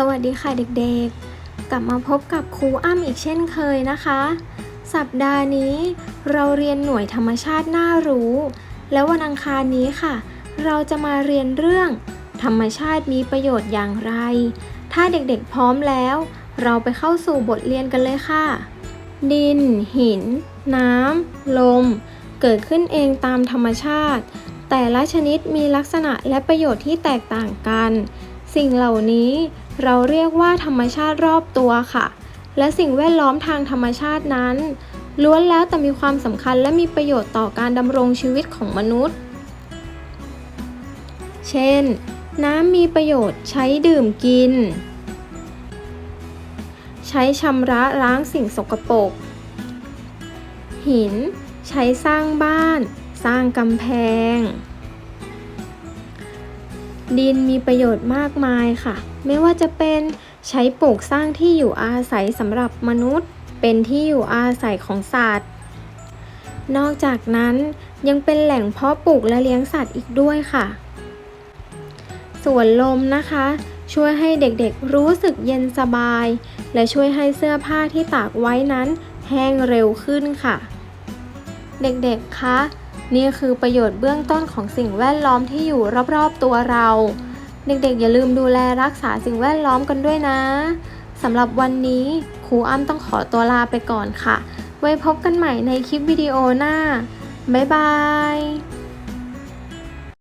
สวัสดีค่ะเด็กๆ กลับมาพบกับครูอ้ำอีกเช่นเคยนะคะ สัปดาห์นี้เราเรียนหน่วยธรรมชาติน่ารู้ แล้ววันอังคารนี้ค่ะ เราจะมาเรียนเรื่อง ธรรมชาติมีประโยชน์อย่างไร ถ้าเด็กๆพร้อมแล้ว เราไปเข้าสู่บทเรียนกันเลยค่ะ ดิน หิน น้ำ ลม เกิดขึ้นเองตามธรรมชาติ แต่ละชนิดมีลักษณะและประโยชน์ที่แตกต่างกัน สิ่งเหล่านี้เราเรียกว่าธรรมชาติรอบตัวค่ะ และสิ่งแวดล้อมทางธรรมชาตินั้น ล้วนแล้วแต่มีความสำคัญและมีประโยชน์ต่อการดำรงชีวิตของมนุษย์ เช่น น้ำมีประโยชน์ใช้ดื่มกิน ใช้ชำระล้างสิ่งสกปรก หิน ใช้สร้างบ้าน สร้างกำแพง ดินมีประโยชน์มากมายค่ะ ไม่ว่าจะเป็นใช้ปลูกสร้างที่อยู่อาศัยสำหรับมนุษย์ เป็นที่อยู่อาศัยของสัตว์ นอกจากนั้นยังเป็นแหล่งเพาะปลูกและเลี้ยงสัตว์อีกด้วยค่ะส่วนลมนะคะ ช่วยให้เด็กๆรู้สึกเย็นสบาย และช่วยให้เสื้อผ้าที่ตากไว้นั้น แห้งเร็วขึ้นค่ะ เด็กๆคะ นี่คือประโยชน์เบื้องต้นของสิ่งแวดล้อมที่อยู่รอบๆตัวเรา เด็กๆ อย่าลืมดูแลรักษาสิ่งแวดล้อมกันด้วยนะสำหรับวันนี้ครูอ้ำต้องขอตัวลาไปก่อนค่ะ ไว้พบกันใหม่ในคลิปวิดีโอหน้า บ๊ายบาย